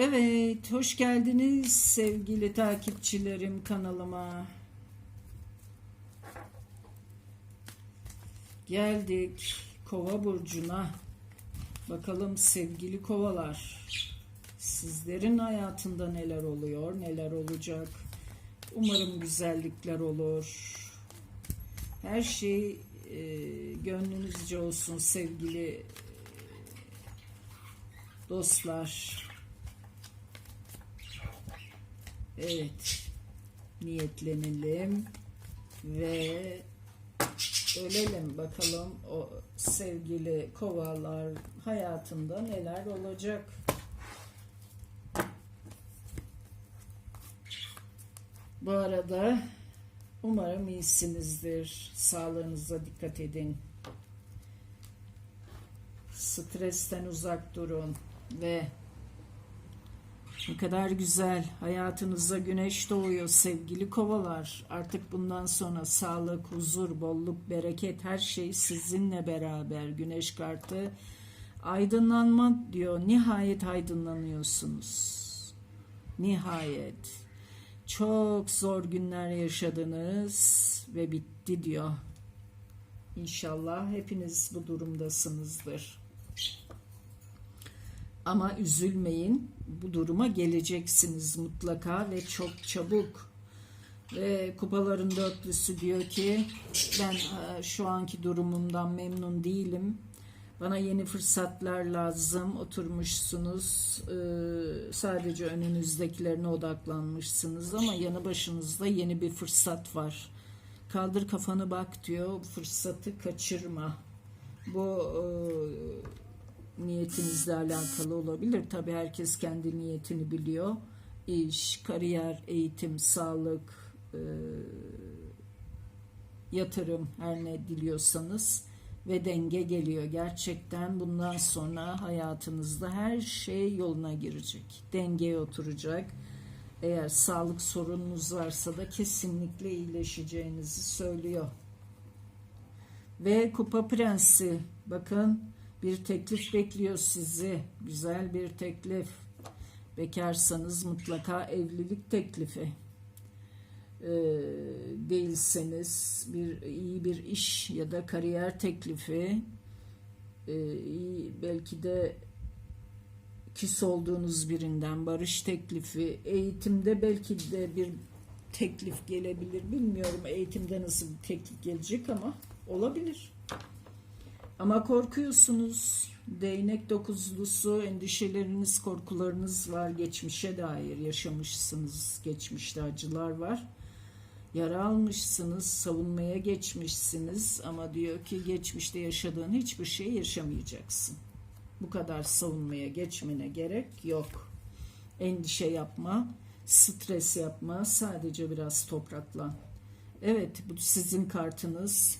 Evet, hoş geldiniz sevgili takipçilerim kanalıma. Geldik Kova burcuna. Bakalım sevgili kovalar. Sizlerin hayatında neler oluyor, neler olacak? Umarım güzellikler olur. Her şey e, gönlünüzce olsun sevgili dostlar. Evet. Niyetlenelim ve ölelim bakalım o sevgili kovalar hayatında neler olacak. Bu arada umarım iyisinizdir. Sağlığınıza dikkat edin. Stresten uzak durun ve ne kadar güzel. Hayatınıza güneş doğuyor sevgili kovalar. Artık bundan sonra sağlık, huzur, bolluk, bereket her şey sizinle beraber. Güneş kartı aydınlanma diyor. Nihayet aydınlanıyorsunuz. Nihayet. Çok zor günler yaşadınız ve bitti diyor. İnşallah hepiniz bu durumdasınızdır. Ama üzülmeyin. Bu duruma geleceksiniz mutlaka ve çok çabuk. Ve kupaların dörtlüsü diyor ki ben e, şu anki durumumdan memnun değilim. Bana yeni fırsatlar lazım. Oturmuşsunuz. e, Sadece önünüzdekilerine odaklanmışsınız ama yanı başınızda yeni bir fırsat var. Kaldır kafanı bak diyor. Fırsatı kaçırma. Bu e, niyetinizle alakalı olabilir. Tabii herkes kendi niyetini biliyor. İş, kariyer, eğitim, sağlık, e, yatırım her ne diliyorsanız ve denge geliyor. Gerçekten bundan sonra hayatınızda her şey yoluna girecek. Dengeye oturacak. Eğer sağlık sorununuz varsa da kesinlikle iyileşeceğinizi söylüyor. Ve Kupa Prensi bakın bir teklif bekliyor sizi. Güzel bir teklif. Bekarsanız mutlaka evlilik teklifi. Ee, değilseniz bir iyi bir iş ya da kariyer teklifi. Ee, iyi, belki de küs olduğunuz birinden barış teklifi. Eğitimde belki de bir teklif gelebilir. Bilmiyorum eğitimde nasıl bir teklif gelecek ama olabilir. Ama korkuyorsunuz. Değnek dokuzlusu endişeleriniz, korkularınız var. Geçmişe dair yaşamışsınız. Geçmişte acılar var. Yara almışsınız, savunmaya geçmişsiniz ama diyor ki geçmişte yaşadığın hiçbir şey yaşamayacaksın. Bu kadar savunmaya geçmene gerek yok. Endişe yapma, stres yapma, sadece biraz topraklan. Evet, bu sizin kartınız.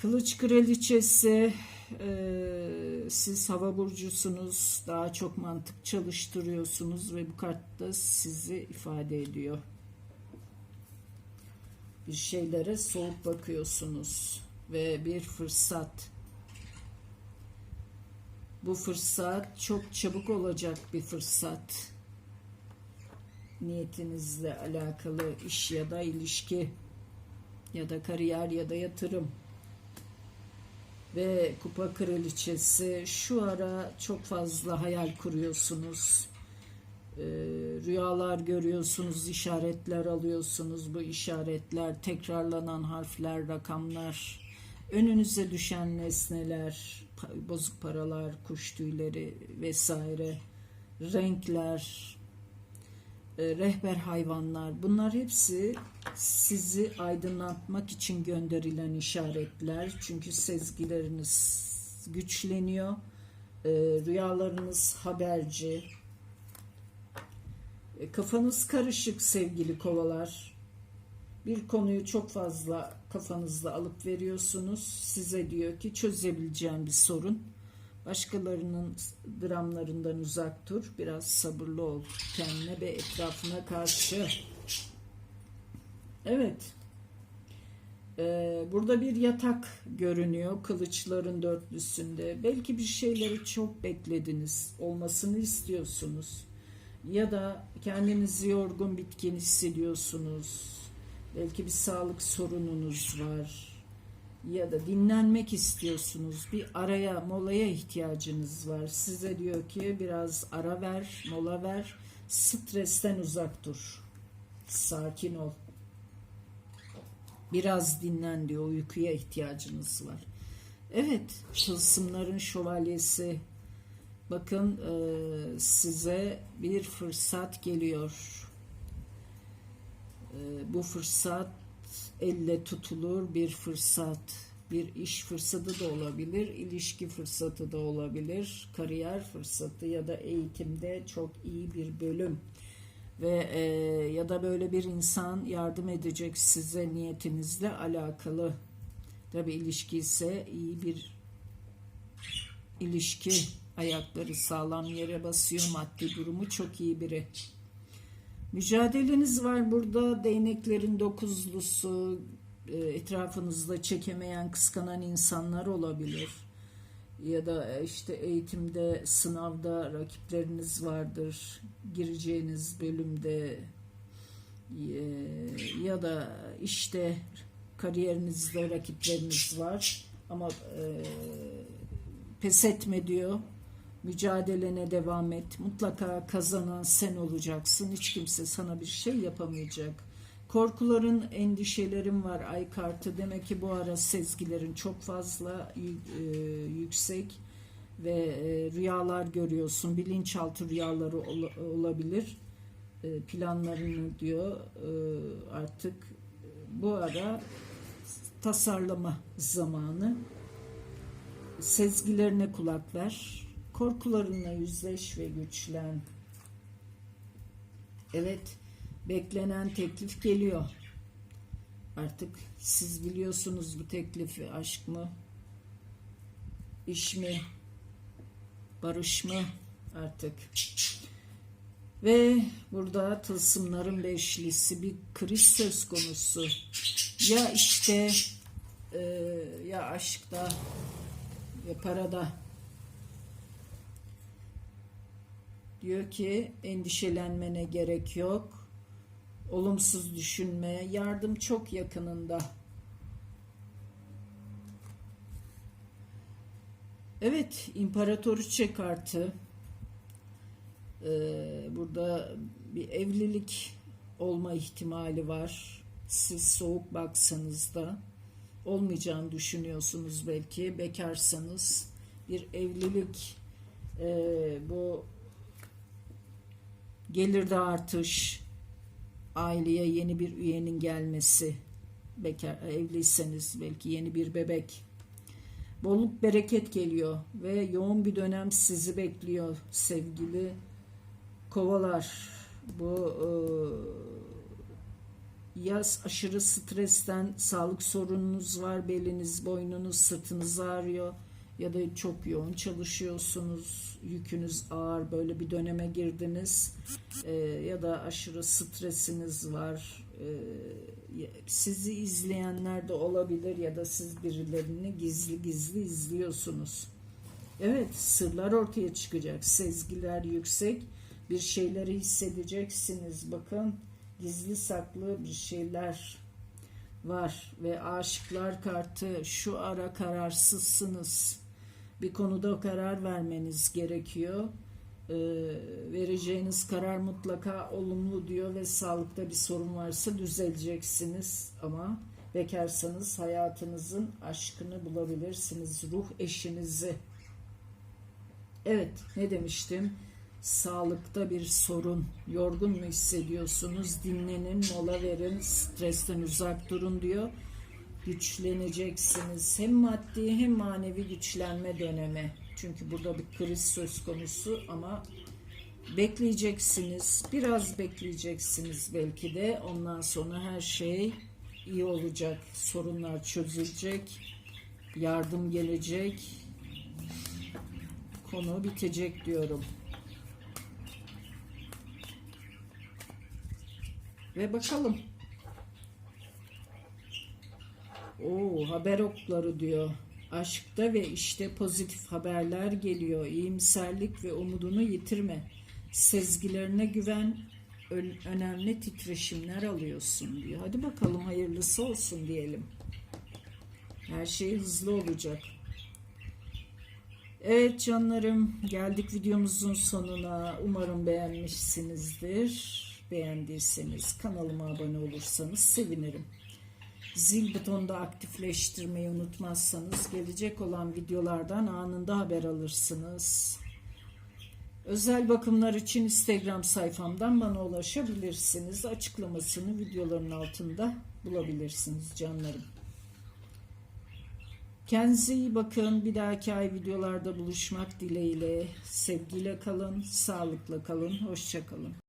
Kılıç Kraliçesi, e, siz hava burcusunuz, daha çok mantık çalıştırıyorsunuz ve bu kartta sizi ifade ediyor. Bir şeylere soğuk bakıyorsunuz ve bir fırsat. Bu fırsat çok çabuk olacak bir fırsat. Niyetinizle alakalı iş ya da ilişki ya da kariyer ya da yatırım ve kupa kraliçesi şu ara çok fazla hayal kuruyorsunuz. Ee, rüyalar görüyorsunuz, işaretler alıyorsunuz. Bu işaretler, tekrarlanan harfler, rakamlar, önünüze düşen nesneler, bozuk paralar, kuş tüyleri vesaire, renkler, rehber hayvanlar bunlar hepsi sizi aydınlatmak için gönderilen işaretler. Çünkü sezgileriniz güçleniyor. E, Rüyalarınız haberci. E, Kafanız karışık sevgili kovalar. Bir konuyu çok fazla kafanızda alıp veriyorsunuz. Size diyor ki çözebileceğim bir sorun. Başkalarının dramlarından uzak dur. Biraz sabırlı ol kendine ve etrafına karşı. Evet. Ee, burada bir yatak görünüyor kılıçların dörtlüsünde. Belki bir şeyleri çok beklediniz, olmasını istiyorsunuz. Ya da kendinizi yorgun, bitkin hissediyorsunuz. Belki bir sağlık sorununuz var. Ya da dinlenmek istiyorsunuz. Bir araya, molaya ihtiyacınız var. Size diyor ki biraz ara ver, mola ver. Stresten uzak dur. Sakin ol. Biraz dinlen diyor. Uykuya ihtiyacınız var. Evet, tılsımların şövalyesi. Bakın e, size bir fırsat geliyor. E, bu fırsat elle tutulur bir fırsat. Bir iş fırsatı da olabilir, ilişki fırsatı da olabilir, kariyer fırsatı ya da eğitimde çok iyi bir bölüm ve e, ya da böyle bir insan yardım edecek size niyetinizle alakalı. Tabi ilişki ise iyi bir ilişki ayakları sağlam yere basıyor maddi durumu çok iyi biri. Mücadeleniz var burada. Değneklerin dokuzlusu e, etrafınızda çekemeyen kıskanan insanlar olabilir. Ya da işte eğitimde sınavda rakipleriniz vardır. Gireceğiniz bölümde e, ya da işte kariyerinizde rakipleriniz var. Ama e, pes etme diyor mücadelene devam et. Mutlaka kazanan sen olacaksın. Hiç kimse sana bir şey yapamayacak. Korkuların endişelerin var ay kartı. Demek ki bu ara sezgilerin çok fazla e, yüksek ve e, rüyalar görüyorsun. Bilinçaltı rüyaları ol, olabilir. E, planlarını diyor artık bu ara tasarlama zamanı. Sezgilerine kulak ver korkularınla yüzleş ve güçlen evet beklenen teklif geliyor. Artık siz biliyorsunuz bu teklifi aşk mı? iş mi? Barış mı? Artık. Ve burada tılsımların beşlisi bir kriz söz konusu. Ya işte e, ya aşkta ya parada. Diyor ki endişelenmene gerek yok olumsuz düşünme, yardım çok yakınında. Evet, İmparatoriçe kartı. Ee, burada bir evlilik olma ihtimali var. Siz soğuk baksanız da olmayacağını düşünüyorsunuz belki. Bekarsanız bir evlilik e, bu gelirde artış, aileye yeni bir üyenin gelmesi, bekar evliyseniz belki yeni bir bebek, bolluk bereket geliyor ve yoğun bir dönem sizi bekliyor sevgili kovalar. Bu e, yaz aşırı stresten sağlık sorununuz var, beliniz, boynunuz, sırtınız ağrıyor ya da çok yoğun çalışıyorsunuz, yükünüz ağır, böyle bir döneme girdiniz e, ya da aşırı stresiniz var. E, sizi izleyenler de olabilir ya da siz birilerini gizli gizli izliyorsunuz. Evet, sırlar ortaya çıkacak, sezgiler yüksek, bir şeyleri hissedeceksiniz. Bakın, gizli saklı bir şeyler var ve aşıklar kartı şu ara kararsızsınız bir konuda karar vermeniz gerekiyor. Ee, vereceğiniz karar mutlaka olumlu diyor ve sağlıkta bir sorun varsa düzeleceksiniz. Ama bekarsanız hayatınızın aşkını bulabilirsiniz ruh eşinizi. Evet ne demiştim? Sağlıkta bir sorun. Yorgun mu hissediyorsunuz? Dinlenin mola verin stresten uzak durun diyor güçleneceksiniz. Hem maddi hem manevi güçlenme dönemi. Çünkü burada bir kriz söz konusu ama bekleyeceksiniz. Biraz bekleyeceksiniz belki de. Ondan sonra her şey iyi olacak. Sorunlar çözülecek. Yardım gelecek. Konu bitecek diyorum. Ve bakalım Oo, haber okları diyor. Aşkta ve işte pozitif haberler geliyor. İyimserlik ve umudunu yitirme. Sezgilerine güven. Önemli titreşimler alıyorsun diyor. Hadi bakalım hayırlısı olsun diyelim. Her şey hızlı olacak. Evet canlarım geldik videomuzun sonuna. Umarım beğenmişsinizdir. Beğendiyseniz kanalıma abone olursanız sevinirim. Zil butonunu da aktifleştirmeyi unutmazsanız gelecek olan videolardan anında haber alırsınız. Özel bakımlar için Instagram sayfamdan bana ulaşabilirsiniz. Açıklamasını videoların altında bulabilirsiniz canlarım. Kendinize iyi bakın. Bir dahaki ay videolarda buluşmak dileğiyle. Sevgiyle kalın, sağlıkla kalın, hoşça kalın.